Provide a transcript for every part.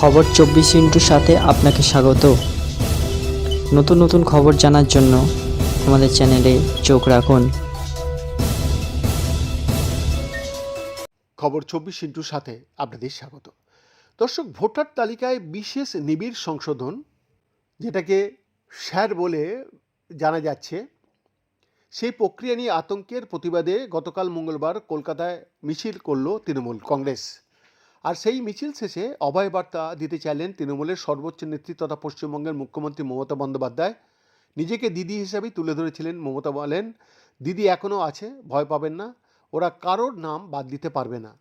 খবর চব্বিশ ইন্টুর সাথে আপনাকে স্বাগত। নতুন নতুন খবর জানার জন্য আমাদের চ্যানেলে চোখ রাখুন। খবর চব্বিশ ইন্টুর সাথে আপনাদের স্বাগত। দর্শক, ভোটার তালিকায় বিশেষ নিবিড় সংশোধন, যেটাকে স্যার বলে জানা যাচ্ছে, সেই প্রক্রিয়া নিয়ে আতঙ্কের প্রতিবাদে গতকাল মঙ্গলবার কলকাতায় মিছিল করল তৃণমূল কংগ্রেস। আর সেই মিছিল শেষে অভয় বার্তা দিতে চাইলেন তৃণমূলের সর্বোচ্চ নেতৃত্ব তথা পশ্চিমবঙ্গের মুখ্যমন্ত্রী মমতা বন্দ্যোপাধ্যায়। নিজেকে দিদি হিসাবেই তুলে ধরেছিলেন মমতা বলেন, দিদি এখনও আছে, ভয় পাবেন না, ওরা কারোর নাম বাদ দিতে পারবে না।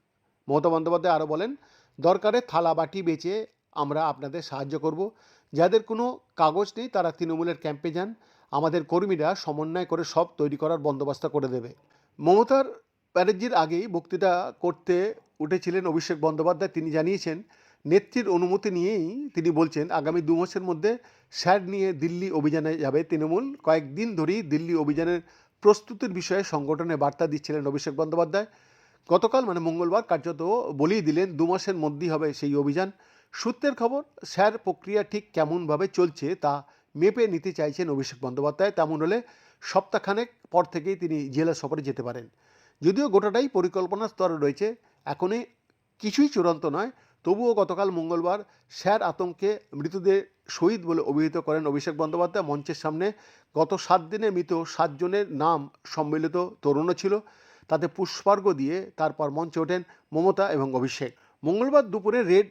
মমতা বন্দ্যোপাধ্যায় আরও বলেন, দরকারে থালা বাটি বেচে আমরা আপনাদের সাহায্য করব। যাদের কোনো কাগজ নেই তারা তৃণমূলের ক্যাম্পে যান, আমাদের কর্মীরা সমন্বয় করে সব তৈরি করার বন্দোবস্ত করে দেবে। মমতার ব্যানার্জির আগেই বক্তৃতা করতে উঠেছিলেন অভিষেক বন্দ্যোপাধ্যায়। তিনি জানিয়েছেন, নেত্রীর অনুমতি নিয়েই তিনি বলছেন, আগামী দু মাসের মধ্যে স্যার নিয়ে দিল্লি অভিযানে যাবে তৃণমূল। কয়েকদিন ধরেই দিল্লি অভিযানের প্রস্তুতির বিষয়ে সংগঠনে বার্তা দিচ্ছিলেন অভিষেক বন্দ্যোপাধ্যায়। গতকাল মানে মঙ্গলবার, কার্যত বলেই দিলেন, দু মাসের মধ্যেই হবে সেই অভিযান। সূত্রের খবর, স্যার প্রক্রিয়া ঠিক কেমনভাবে চলছে তা মেপে নিতে চাইছেন অভিষেক বন্দ্যোপাধ্যায়। তেমন হলে সপ্তাহখানেক পর থেকেই তিনি জেলা সফরে যেতে পারেন। যদিও গোটাটাই পরিকল্পনা স্তরে রয়েছে এখনই কিছুই চূড়ান্ত নয়। তবুও গতকাল মঙ্গলবার স্যার আতঙ্কে মৃতদের শহীদ বলে অভিহিত করেন অভিষেক বন্দ্যোপাধ্যায়। মঞ্চের সামনে গত সাত দিনে মৃত সাতজনের নাম সম্মিলিত তরুণও ছিল। তাতে পুষ্পার্ঘ দিয়ে তারপর মঞ্চে ওঠেন মমতা এবং অভিষেক। মঙ্গলবার দুপুরে রেড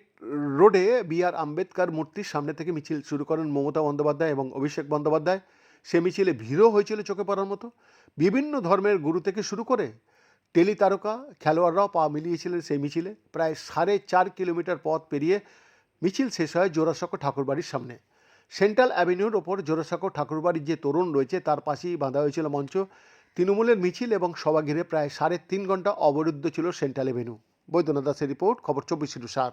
রোডে বি আর আম্বেদকর মূর্তির সামনে থেকে মিছিল শুরু করেন মমতা বন্দ্যোপাধ্যায় এবং অভিষেক বন্দ্যোপাধ্যায়। সে মিছিলে ভিড়ও হয়েছিল চোখে পড়ার মতো। বিভিন্ন ধর্মের গুরু থেকে শুরু করে টেলি তারকা খেলোয়াড়রাও পা মিলিয়েছিলেন সেই মিছিলে। প্রায় সাড়ে চার কিলোমিটার পথ পেরিয়ে মিছিল শেষ হয় জোড়াসাঁকো ঠাকুরবাড়ির সামনে। সেন্ট্রাল অ্যাভিনিউর ওপর জোড়াসাঁকো ঠাকুরবাড়ির যে তরুণ রয়েছে, তার পাশেই বাঁধা হয়েছিল মঞ্চ। তৃণমূলের মিছিল এবং সভা ঘিরে প্রায় সাড়ে তিন ঘণ্টা অবরুদ্ধ ছিল সেন্ট্রাল অ্যাভিনিউ। বৈদ্যনাথ দাসের রিপোর্ট, খবর চব্বিশ সাত।